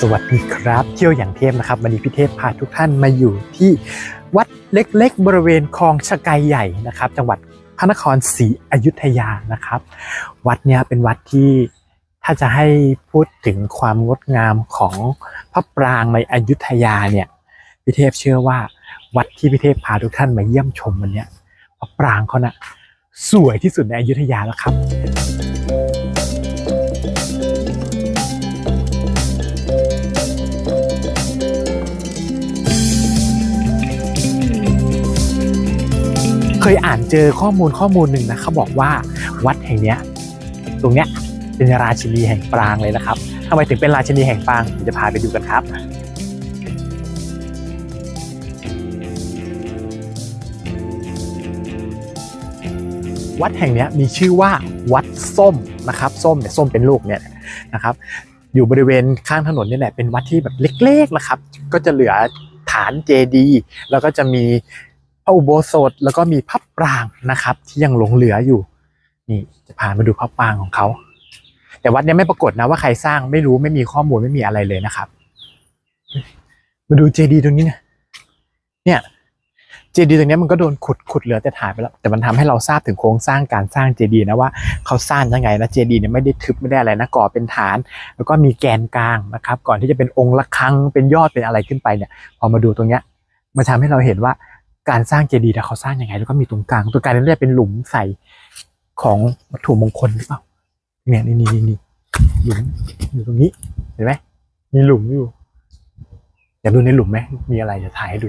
สวัสดีครับเที่ยวอย่างเทพนะครับวันนี้พี่เทพพาทุกท่านมาอยู่ที่วัดเล็กๆ บริเวณคลองชะไกใหญ่นะครับ จังหวัดพระนครศรีอยุธยานะครับ วัดเนี้ยเป็นวัดที่ถ้าจะให้พูดถึงความงดงามของพระปรางในอยุธยาเนี่ยพี่เทพเชื่อว่า วัดที่พี่เทพพาทุกท่านมาเยี่ยมชมวันเนี้ยพระปรางเขาน่ะสวยที่สุดในอยุธยาแล้วครับ ยอ่านเจอข้อมูลข้อมูลหนึ่งนะเขาบอกว่าวัดแห่งเนี้ยตรงเนี้ยเป็นราชินีแห่งปรางเลยนะครับทำไมถึงเป็นราชินีแห่งปรางจะพาไปดูกันครับวัดแห่งนี้มีชื่อว่าวัดส้มนะครับส้มเนี่ยส้มเป็นลูกเนี่ยนะครับอยู่บริเวณข้างถนนนี่แหละเป็นวัดที่แบบเล็กๆนะครับ ก็จะเหลือฐานเจดีย์แล้วก็จะมี อุโบสถแล้วก็มีพระปรางนะครับ ที่ยังหลงเหลืออยู่ นี่จะพามาดูพระปรางของเขา แต่วัดเนี้ยไม่ปรากฏนะว่าใครสร้างไม่รู้ไม่มีข้อมูลไม่มีอะไรเลยนะครับ มาดูเจดีย์ตรงนี้เนี่ยเนี่ยเจดีย์ตรงนี้มันก็โดนขุดขุดเหลือแต่ถ่ายไปแล้ว แต่มันทำให้เราทราบถึงโครงสร้างการสร้างเจดีย์นะว่าเขาสร้างยังไงนะเจดีย์เนี่ยไม่ได้ทึบไม่ได้อะไรนะก่อเป็นฐาน แล้วก็มีแกนกลางนะครับ ก่อนที่จะเป็นองค์ละครังเป็นยอดเป็นอะไรขึ้นไปเนี่ย พอมาดูตรงเนี้ยมันทำให้เราเห็นว่า การสร้างเจดีย์เนี่ยเขาสร้างยังไง แล้วก็มีตรงกลางตรงกลางนี่เรียกเป็นหลุมใส่ของวัตถุมงคลหรือเปล่าเนี่ยนี่นี่นี่นี่หลุมอยู่ตรงนี้เห็นไหมมีหลุมอยู่อยากดูในหลุมไหมมีอะไรจะถ่ายให้ดู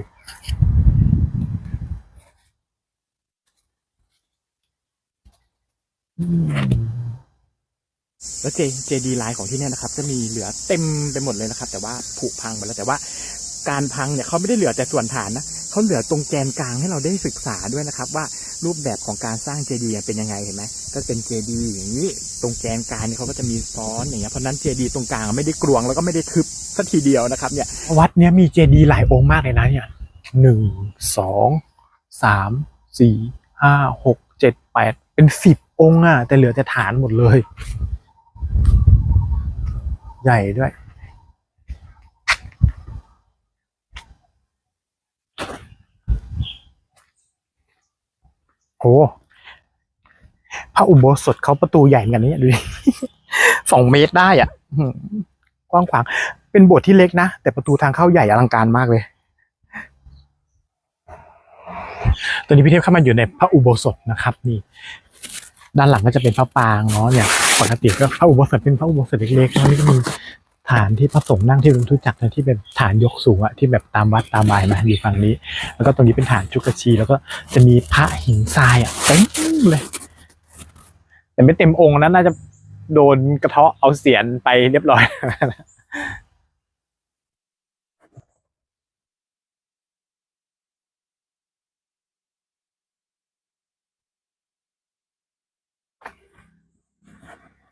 แล้วเจเจดีไลน์ของที่เนี่ยนะครับ จะมีเหลือเต็มไปหมดเลยนะครับ แต่ว่าผุพังไปแล้วแต่ว่า การพังเนี่ยเขาไม่ได้เหลือแต่ส่วนฐานนะเขาเหลือตรงแกนกลางให้เราได้ศึกษาด้วยนะครับ ว่ารูปแบบของการสร้างเจดีย์เป็นยังไงเห็นไหมก็เป็นเจดีย์อย่างนี้ ตรงแกนกลางเนี่เขาก็จะมีซ้อนอย่างเงี้ยเพราะฉะนั้นเจดีย์ตรงกลางไม่ได้กลวงแล้วก็ไม่ได้ทึบสักทีเดียวนะครับเนี่ยวัดเนี้ยมีเจดีย์หลายองค์มากเลยนะเนี่ยหนึ่งสองสามสี่ห้าหกเจ็ดแปดเป็นสิบองค์อะแต่เหลือแต่ฐานหมดเลย ใหญ่ด้วย โอ้พระอุโบสถเขาประตูใหญ่เหมือนกันนี่ดูดิสองเมตรได้อะกว้างขวาง เป็นโบสถ์ที่เล็กนะ แต่ประตูทางเข้าใหญ่อลังการมากเลย ตอนนี้พี่เทพเข้ามาอยู่ในพระอุโบสถนะครับ นี่ ด้านหลังก็จะเป็นพระปางเนาะเนี่ยปกติก็พระอุโบสถเป็นพระอุโบสถเล็กๆแล้วนี่ก็มี ฐานที่พระสงฆ์นั่งที่ลุงทุจักรนะที่เป็นฐานยกสูงอะที่แบบตามวัดตามบายมาอยู่ฝั่งนี้ แล้วก็ตรงนี้เป็นฐานจุกชีแล้วก็จะมีพระหินทรายอะเต็มเลย แต่ไม่เต็มองค์นะน่าจะโดนกระเทาะเอาเสียนไปเรียบร้อย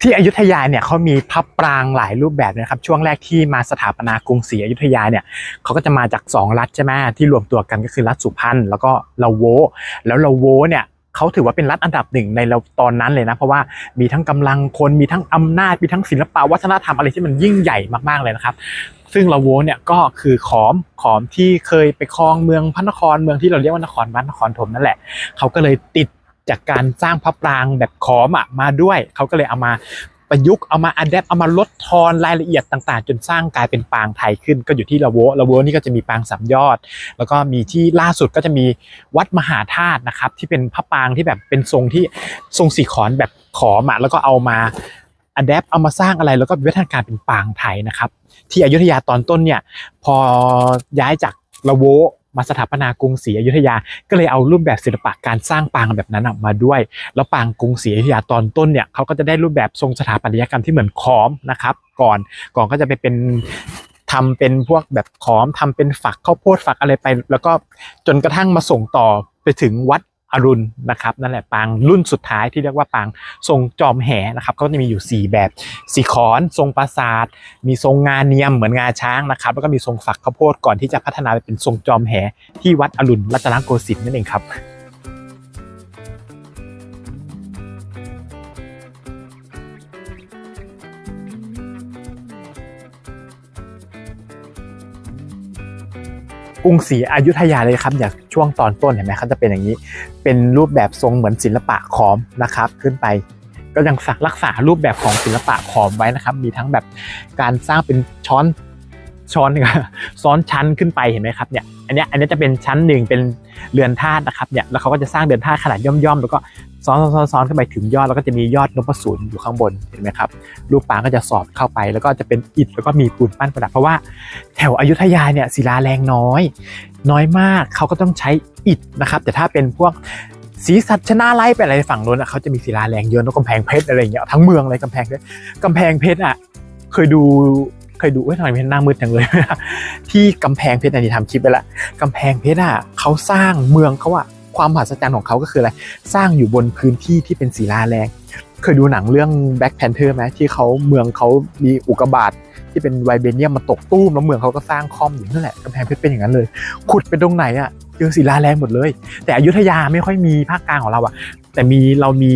ที่อยุธยาเนี่ยเขามีพับปรางหลายรูปแบบนะครับช่วงแรกที่มาสถาปนากรุงศรีอยุธยาเนี่ยเขาก็จะมาจากสองรัฐใช่ไหมที่รวมตัวกันก็คือรัฐสุพรรณแล้วก็ลาโว แล้วลาโวเนี่ยเขาถือว่าเป็นรัฐอันดับหนึ่งในเราตอนนั้นเลยนะ เพราะว่ามีทั้งกำลังคนมีทั้งอำนาจมีทั้งศิลปะวัฒนธรรมอะไรที่มันยิ่งใหญ่มากๆเลยนะครับ ซึ่งลาโวเนี่ยก็คือขอมขอมที่เคยไปครองเมืองพระนครเมืองที่เราเรียกว่านครวัดนครธมนั่นแหละเขาก็เลยติด จากการสร้างพระปรางแบบขอมอะมาด้วย เขาก็เลยเอามาประยุกต์เอามาอัดแอปเอามาลดทอนรายละเอียดต่างๆ จนสร้างกลายเป็นปางไทยขึ้น ก็อยู่ที่ลาโวลาโวนี่ก็จะมีปางสามยอด แล้วก็มีที่ล่าสุดก็จะมีวัดมหาธาตุนะครับที่เป็นพระปรางที่แบบเป็นทรงที่ทรงสี่ขอนแบบขอมอแล้วก็เอามาอัดแอปเอามาสร้างอะไรแล้วก็วิวัฒนาการเป็นปางไทยนะครับ ที่อยุธยาตอนต้นเนี่ยพอย้ายจากละโว มาสถาปนากรุงศรีอยุธยา ก็เลยเอารูปแบบศิลปะการสร้างปางแบบนั้นมาด้วย แล้วปางกรุงศรีอยุธยาตอนต้นเนี่ยเขาก็จะได้รูปแบบทรงสถาปัตยกรรมที่เหมือนขอมนะครับ ก่อนก่อนก็จะไปเป็นทำเป็นพวกแบบขอมทำเป็นฝักข้าวโพดฝักอะไรไป แล้วก็จนกระทั่งมาส่งต่อไปถึงวัด อรุณนะครับนั่นแหละปางรุ่นสุดท้ายที่เรียกว่าปางทรงจอมแห่นะครับก็จะมีอยู่สี่แบบสีขอน ทรงปราสาทมีทรงงานเนียมเหมือนงาช้างนะครับ แล้วก็มีทรงฝักข้าวโพดก่อนที่จะพัฒนาไปเป็นทรงจอมแห่ที่วัดอรุณรัตนโกสินทร์นั่นเองครับ กรุงศรีอยุธยาเลยครับอย่างช่วงตอนต้นเห็นไหมเขาจะเป็นอย่างนี้ เป็นรูปแบบทรงเหมือนศิลปะขอมนะครับ ขึ้นไปก็ยังสักรักษารูปแบบของศิลปะขอมไว้นะครับ มีทั้งแบบการสร้างเป็นช้อนช้อนนี่ซ้อนชั้นขึ้นไปเห็นไหมครับเนี่ย อันนี้อันนี้จะเป็นชั้นหนึ่งเป็นเรือนธาตุนะครับเนี่ยแล้วเขาก็จะสร้างเรือนธาตุขนาดย่อมๆแล้วก็ซ้อนซ้อนซ้อนขึ้นไปถึงยอดแล้วก็จะมียอดนพสูรอยู่ข้างบนเห็นไหมครับรูปปางก็จะสอดเข้าไปแล้วก็จะเป็นอิฐแล้วก็มีปูนปั้นประดับเพราะว่าแถวอยุธยาเนี่ยศิลาแรงน้อย น้อยมากเขาก็ต้องใช้อิฐนะครับแต่ถ้าเป็นพวกศรีสัชนาไล่ไปอะไรฝั่งนู้นอะเขาจะมีศิลาแรงเยอะแล้วกำแพงเพชรอะไรอย่างเงี้ยทั้งเมืองเลยกำแพงเพชรกำแพงเพชรอะเคยดู เคยดูเอ้ยทำไมเพชรหน้ามืดจังเลย ที่กำแพงเพชรอันนี้ทำคลิปไปละกำแพงเพชรอะเขาสร้างเมืองเขาอะความมหัศจรรย์ของเขาก็คืออะไร สร้างอยู่บนพื้นที่ที่เป็นศิลาแรงเคยดูหนังเรื่อง Black Panther ไหมที่เขาเมืองเขามีอุกกาบาตที่เป็นไวเบเนียมมาตกตู้มแล้วเมืองเขาก็สร้างคอมอยู่นั่นแหละกำแพงเพชรเป็นอย่างนั้นเลย ขุดไปตรงไหนอะเจอศิลาแรงหมดเลย แต่อยุธยาไม่ค่อยมีภาคกลางของเราอะ แต่มีเรามี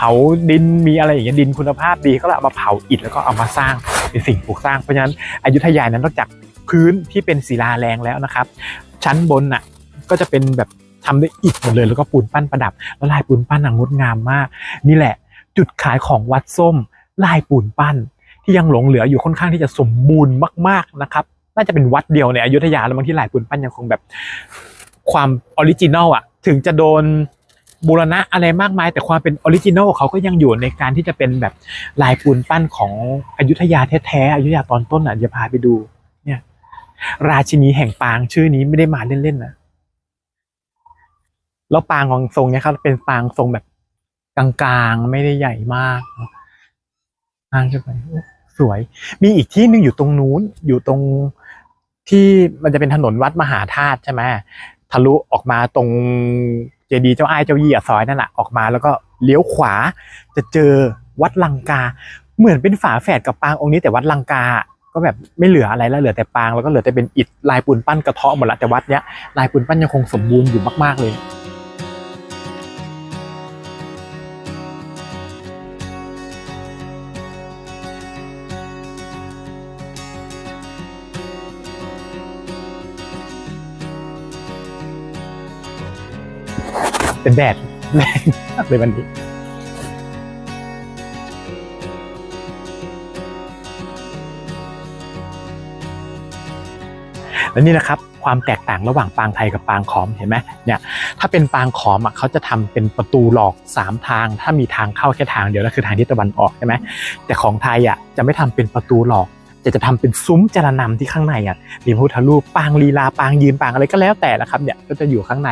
เผาดินมีอะไรอย่างเงี้ยดินคุณภาพดีก็เลยเอามาเผาอิฐแล้วก็เอามาสร้างเป็นสิ่งปลูกสร้างเพราะฉะนั้นอยุธยานั้นนอกจากพื้นที่เป็นศิลาแรงแล้วนะครับ ชั้นบนน่ะก็จะเป็นแบบทำด้วยอิฐหมดเลยแล้วก็ปูนปั้นประดับ แล้วลายปูนปั้นงดงามมาก นี่แหละ จุดขายของวัดส้ม ลายปูนปั้น ที่ยังหลงเหลืออยู่ค่อนข้างที่จะสมบูรณ์มาก ๆนะครับ น่าจะเป็นวัดเดียวในอยุธยาแล้วบางที่ลายปูนปั้นยังคงแบบความออริจินอลอะ ถึงจะโดน บูรณะอะไรมากมาย แต่ความเป็นออริจินอลเขาก็ยังอยู่ในการที่จะเป็นแบบลายปูนปั้นของอยุธยาแท้ๆอยุธยาตอนต้นอะจะพาไปดู เนี่ย ราชินีแห่งปางชื่อนี้ไม่ได้มาเล่นๆนะแล้วปางของทรงเนี้ยครับเป็นปางทรงแบบกลางๆไม่ได้ใหญ่มากปางขึ้นไปสวย มีอีกที่หนึ่งอยู่ตรงนู้นอยู่ตรงที่มันจะเป็นถนนวัดมหาธาตุใช่ไหมทะลุออกมาตรง เจดีย์เจ้าอ้ายเจ้ายี่อซอยนั่นแหละออกมาแล้วก็เลี้ยวขวาจะเจอวัดลังกา เหมือนเป็นฝาแฝดกับปางองค์นี้แต่วัดลังกาก็แบบไม่เหลืออะไรแล้วเหลือแต่ปางแล้วก็เหลือแต่เป็นอิฐลายปูนปั้นกระเทาะหมดละแต่วัดเนี้ยลายปูนปั้นยังคงสมบูรณ์อยู่มากๆเลย แดดแรงมากเลยวันนี้และนี่นะครับความแตกต่างระหว่างปางไทยกับปางขอมเห็นไหมเนี่ยถ้าเป็นปางขอมอะเขาจะทำเป็นประตูหลอกสามทาง ถ้ามีทางเข้าแค่ทางเดียวนั่นคือทางทิศตะวันออกใช่ไหมแต่ของไทยอะจะไม่ทำเป็นประตูหลอก จะจะทำเป็นซุ้มจรนำที่ข้างในอะมีพระพุทธรูปปางลีลาปางยืนปางอะไรก็แล้วแต่ละครับเนี่ยก็จะอยู่ข้างใน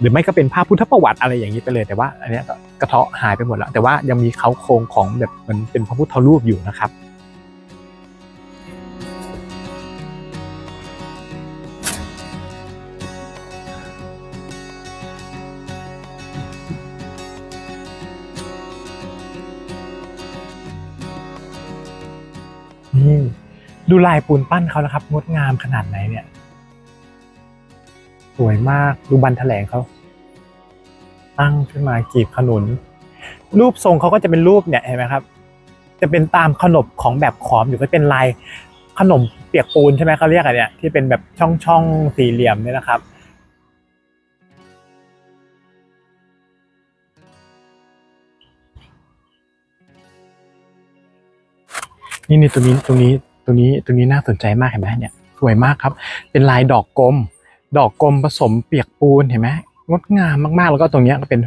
หรือไม่ก็เป็นภาพพุทธประวัติอะไรอย่างนี้ไปเลย แต่ว่าอันนี้กระเทาะหายไปหมดแล้ว แต่ว่ายังมีเขาโครงของแบบมันเป็นพระพุทธรูปอยู่นะครับนี่ ดูลายปูนปั้นเขานะครับ งดงามขนาดไหนเนี่ย สวยมากดูบันแถลงเขา ตั้งขึ้นมากีบขนุน รูปทรงเขาก็จะเป็นรูปเนี่ยเห็นไหมครับ จะเป็นตามขนบของแบบขอมอยู่ก็เป็นลายขนมเปียกปูนใช่ไหมเขาเรียกอะไรเนี่ยที่เป็นแบบช่องช่องสี่เหลี่ยมเนี่ยนะครับ นี่นี่ตัวนี้ตรงนี้ ตรงนี้ตรงนี้น่าสนใจมากเห็นไหมเนี่ยสวยมากครับ เป็นลายดอกกลม ดอกกลมผสมเปียกปูนเห็นไหมงดงามมากๆ แล้วก็ตรงนี้ก็เป็น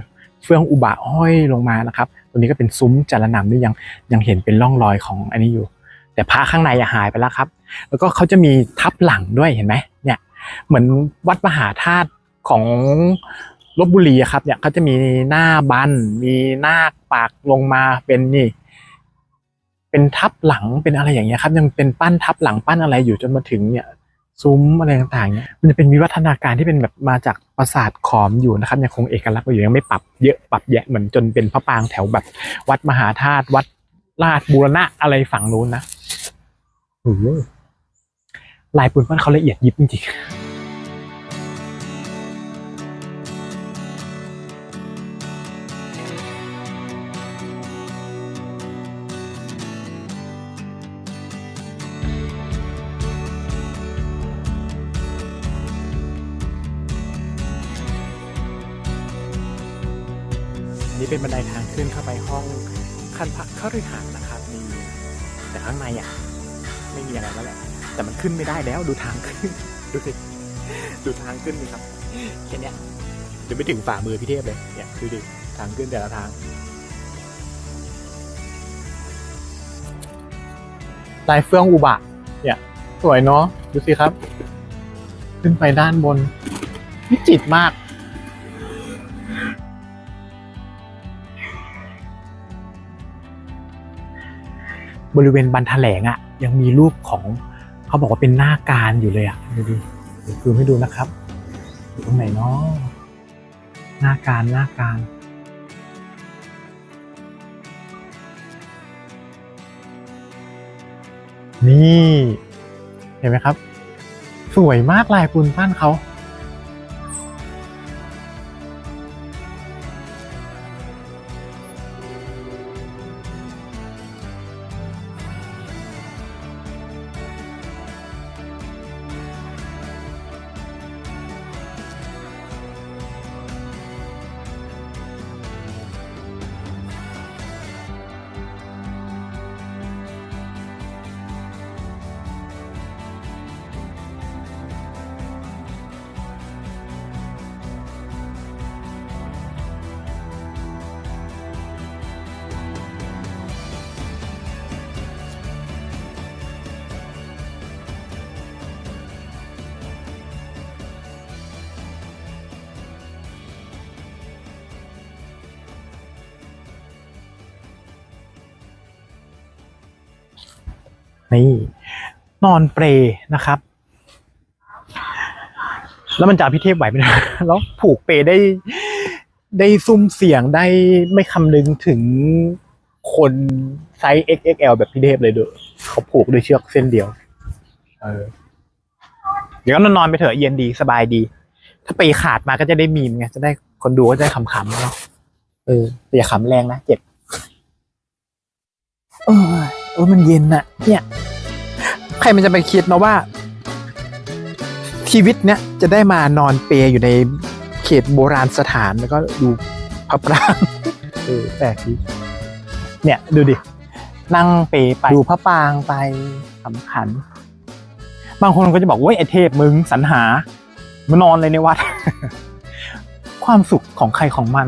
เฟืองอุบะห้อยลงมานะครับ ตัวนี้ก็เป็นซุ้มจารนำนี่ยังยังเห็นเป็นร่องรอยของอันนี้อยู่ แต่พระข้างในหายไปแล้วครับ แล้วก็เขาจะมีทับหลังด้วยเห็นไหมเนี่ยเหมือนวัดมหาธาตุของลบบุรีครับเนี่ยเขาจะมีหน้าบันมีหน้าคปากลงมาเป็นนี่ เป็นทับหลังเป็นอะไรอย่างเงี้ยครับ ยังเป็นปั้นทับหลังปั้นอะไรอยู่จนมาถึงเนี่ยซุ้มอะไรต่างๆเนี่ยมันจะเป็นวิวัฒนาการที่เป็นแบบมาจากปราสาทขอมอยู่นะครับยังคงเอกลักษณ์อยู่ยังไม่ปรับเยอะปรับแยะเหมือนจนเป็นพระปรางแถวแบบ วัดมหาธาตุวัดราชบูรณะอะไรฝั่งนู้นนะโอ้โหลายปูนปั้นเขาละเอียดยิบจริงๆ เป็นบันไดทางขึ้นเข้าไปห้องคันพักเข้าฤหาสน์นะครับมีแต่ข้างในอะไม่มีอะไรแล้วแหละ แต่มันขึ้นไม่ได้แล้วดูทางขึ้น ดูสิดูทางขึ้นนี่ครับแค่เนี้ยเดี๋ยวไปถึงฝ่ามือพี่เทพเลยเนี่ยดูดิทางขึ้นแต่ละทาง ลายเฟื่องอุบะเนี่ย สวยเนาะดูสิครับ ขึ้นไปด้านบนวิจิตรมาก บริเวณบันแถลงอะ่ะยังมีรูปของเขาบอกว่าเป็นหน้าการอยู่เลยอะ่ะดูดิเดี๋ยวคือให้ดูนะครับอยู่ตรงไหนเนาะหน้าการหน้าการนี่ เห็นไหมครับ สวยมากลายปูนปั้นเขา นี่ นอนเปรนะครับ แล้วมันจะพิเทพไหวไหมนะแล้วผูกเปรได้ ได้ซุ่มเสียงได้ไม่คำนึงถึงคนไซส์ XXL แบบพี่เทพเลยเด้อเขาผูกด้วยเชือกเส้นเดียว เออ เดี๋ยวก็นอนไปเถอะเย็นดีสบายดี ถ้าไปขาดมาก็จะได้มีมไงจะได้คนดูก็จะได้ขำๆเนาะเออแต่อย่าขำแรงนะเจ็บ เออ ออมันเย็นอะเนี่ย ใครมันจะไปคิดเนะว่า ชีวิตเนี้ยจะได้มานอนเปรอยู่ในเขตโบราณสถานแล้วก็ดูพระปรางเออแปลกดีเนี่ยดูดิ นั่งเปรไปดูพระปรางไปขำขันบางคนก็จะบอกว่าไอเทพมึงสรรหามานอนเลยในวัด ความสุขของใครของมัน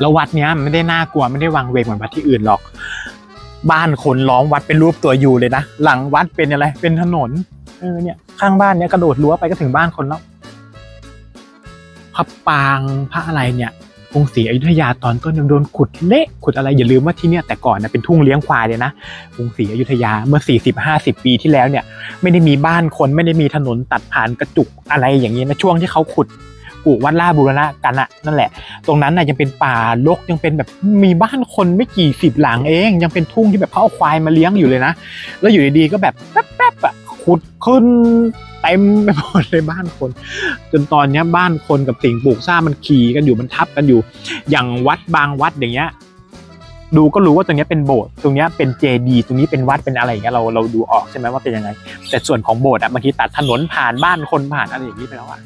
แล้ววัดเนี้ยมันไม่ได้น่ากลัวไม่ได้วางเวงเหมือนวัดที่อื่นหรอก บ้านคนล้อมวัดเป็นรูปตัวยูเลยนะ หลังวัดเป็นอะไร เป็นถนน เออเนี่ย ข้างบ้านเนี้ยกระโดดรั้วไปก็ถึงบ้านคนแล้ว พระปางพระอะไรเนี่ยกรุงศรีอยุธยาตอนต้นยังโดนขุดเละขุดอะไรอย่าลืมว่าที่เนี่ยแต่ก่อนนะเป็นทุ่งเลี้ยงควายเลยนะกรุงศรีอยุธยาเมื่อ 40-50 ปีที่แล้วเนี่ย ไม่ได้มีบ้านคนไม่ได้มีถนนตัดผ่านกระจุกอะไรอย่างนี้นะช่วงที่เขาขุด กูวัดล่าบูรณะกันอะนั่นแหละ ตรงนั้นน่ะยังเป็นป่ารกยังเป็นแบบมีบ้านคนไม่กี่สิบหลังเอง ยังเป็นทุ่งที่แบบเขาเอาควายมาเลี้ยงอยู่เลยนะ แล้วอยู่ดีๆก็แบบแป๊บๆอะขุดขึ้นเต็มไปหมดเลยบ้านคน จนตอนเนี้ยบ้านคนกับสิ่งปลูกสร้างมันขี่กันอยู่มันทับกันอยู่ อย่างวัดบางวัดอย่างเงี้ยดูก็รู้ว่าตรงเนี้ยเป็นโบสถ์ตรงเนี้ยเป็นเจดีย์ตรงนี้เป็นวัดเป็นอะไรอย่างเงี้ยเราเราดูออกใช่ไหมว่าเป็นยังไง แต่ส่วนของโบสถ์อะบางทีตัดถนนผ่านบ้านคนผ่านอะไรอย่างนี้ไปแล้วอะ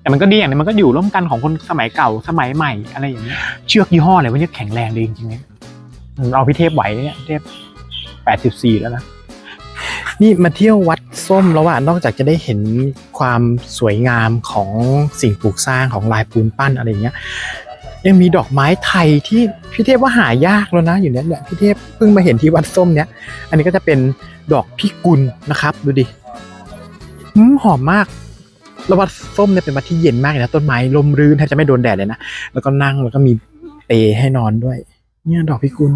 แต่มันก็ดีอย่างหนึงมันก็อยู่ร่วมกันของคนสมัยเก่าสมัยใหม่อะไรอย่างเงี้ยเชือกยี่ห้ออะไรวะเนี่ยแข็งแรงเลยจริงๆเนี่ยอืมเอาพี่เทพไหวเนี่ยเทพแปดสิบสี่แล้วนะนี่มาเที่ยววัดส้มแล้วอะนอกจากจะได้เห็นความสวยงามของสิ่งปลูกสร้างของลายปูนปั้นอะไรอย่างเงี้ยยังมีดอกไม้ไทยที่พี่เทพว่าหายากแล้วนะอยู่เนี้ยเนี่ยพี่เทพเพิ่งมาเห็นที่วัดส้มเนี้ยอันนี้ก็จะเป็นดอกพิกุลนะครับ ดูดิหอมมาก แล้ววัดส้มเนี่ยเป็นวัดที่เย็นมากเลยนะต้นไม้ลมรื่นแทบจะไม่โดนแดดเลยนะแล้วก็นั่งแล้วก็มีเปให้นอนด้วย เนี่ยดอกพิกุล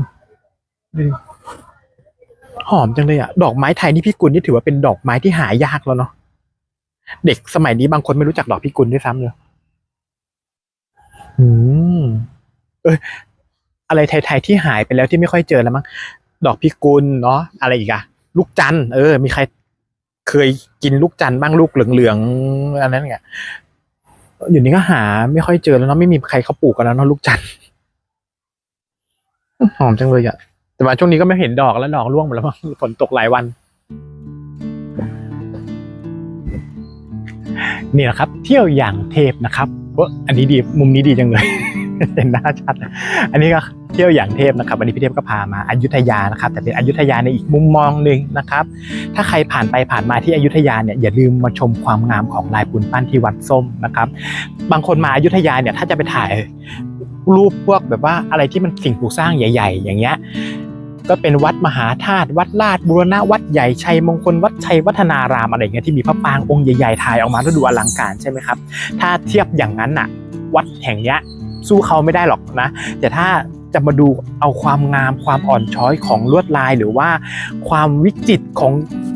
หอมจังเลยอะดอกไม้ไทยนี่พิกุลนี่ถือว่าเป็นดอกไม้ที่หายากแล้วเนาะเด็กสมัยนี้บางคนไม่รู้จักดอกพิกุลด้วยซ้ำเลยอืมเอออะไรไทยๆที่หายไปแล้วที่ไม่ค่อยเจอแล้วมั้งดอกพิกุลเนาะอะไรอีกอะลูกจันเออ มีใคร เคยกินลูกจันทร์บ้างลูกเหลืองๆอันนั้นไงอยู่นี้ก็หาไม่ค่อยเจอแล้วเนาะไม่มีใครเขาปลูกกันแล้วเนาะลูกจันทร์หอมจังเลยอะแต่ว่าช่วงนี้ก็ไม่เห็นดอกแล้วดอกร่วงหมดแล้วมั้งฝนตกหลายวัน นี่แหละครับ เที่ยวอย่างเทพนะครับเอออันนี้ดีมุมนี้ดีจังเลย เห็นหน้าชัด อันนี้ก็ เที่ยวอย่างเทพนะครับวันนี้พี่เทพก็พามาอายุทยานะครับ แต่เป็นอายุธยาในอีกมุมมองหนึ่งนะครับ ถ้าใครผ่านไปผ่านมาที่อายุธยาเนี่ยอย่าลืมมาชมความงามของลายปูนปั้นที่วัดส้มนะครับ บางคนมาอายุธยาเนี่ยถ้าจะไปถ่ายรูปพวกแบบว่าอะไรที่มันสิ่งปลูกสร้างใหญ่ ๆ อย่างเงี้ยก็เป็นวัดมหาธาตุวัดลาดบูรณะวัดใหญ่ชัยมงคลวัดชัยวัฒนารามอะไรเงี้ยที่มีพระปางองค์ใหญ่ๆถ่ายออกมาแล้วดูอลังการใช่ไหมครับ ถ้าเทียบอย่างนั้นน่ะ วัดแห่งเนี้ยสู้เขาไม่ได้หรอกนะ แต่ถ้า จะมาดูเอาความงามความอ่อนช้อยของลวดลายหรือว่าความวิจิตรของ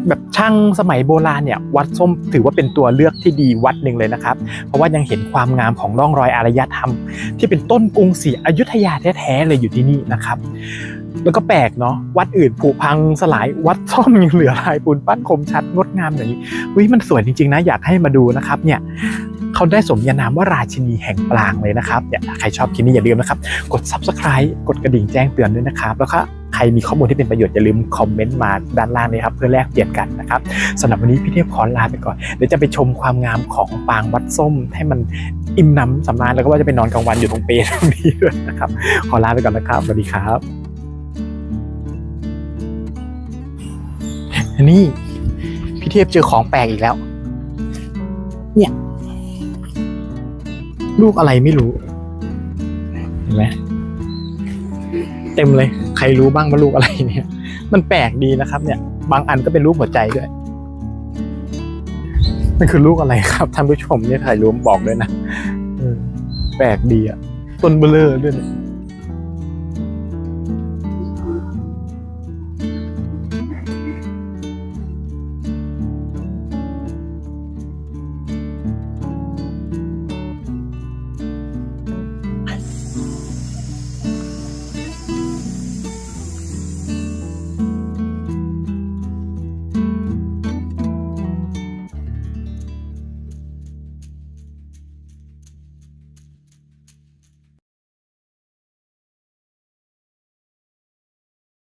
แบบช่างสมัยโบราณเนี่ยวัดส้มถือว่าเป็นตัวเลือกที่ดีวัดหนึ่งเลยนะครับ เพราะว่ายังเห็นความงามของร่องรอยอารยธรรม ที่เป็นต้นกรุงศรีอยุธยาแท้ๆเลยอยู่ที่นี่นะครับ แล้วก็แปลกเนาะวัดอื่นผุพังสลายวัดส้มยังเหลือลายปูนปั้นคมชัดงดงามอย่างนี้วิมันสวยจริงๆนะอยากให้มาดูนะครับเนี่ยเขาได้สมญานามว่าราชินีแห่งปรางเลยนะครับเนี่ยใครชอบคลิปนี้อย่าลืมนะครับ กด subscribe กดกระดิ่งแจ้งเตือนด้วยนะครับ แล้วก็ใครมีข้อมูลที่เป็นประโยชน์อย่าลืมคอมเมนต์มาด้านล่างนี้ครับเพื่อแลกเปลี่ยนกันนะครับสำหรับวันนี้พี่เทพขอลาไปก่อนเดี๋ยวจะไปชมความงามของปางวัดส้ม ให้มันอิ่มหน้ำสำราญแล้วก็ว่าจะไปนอนกลางวันอยู่ตรงเปรตรงนี้ด้วยนะครับขอลาไปก่อนนะครับสวัสดีครับ นนี้พี่เทพเจอของแปลกอีกแล้ว เนี่ย ลูกอะไรไม่รู้ เห็นไหมเต็มเลย ใครรู้บ้างว่าลูกอะไรเนี่ย มันแปลกดีนะครับ เนี่ย บางอันก็เป็นรูปหัวใจด้วยมันคือลูกอะไรครับท่านผู้ชมเนี่ยใครรู้บอกด้วยนะแปลกดีอะต้นเบลเลอร์ด้วยเนี่ย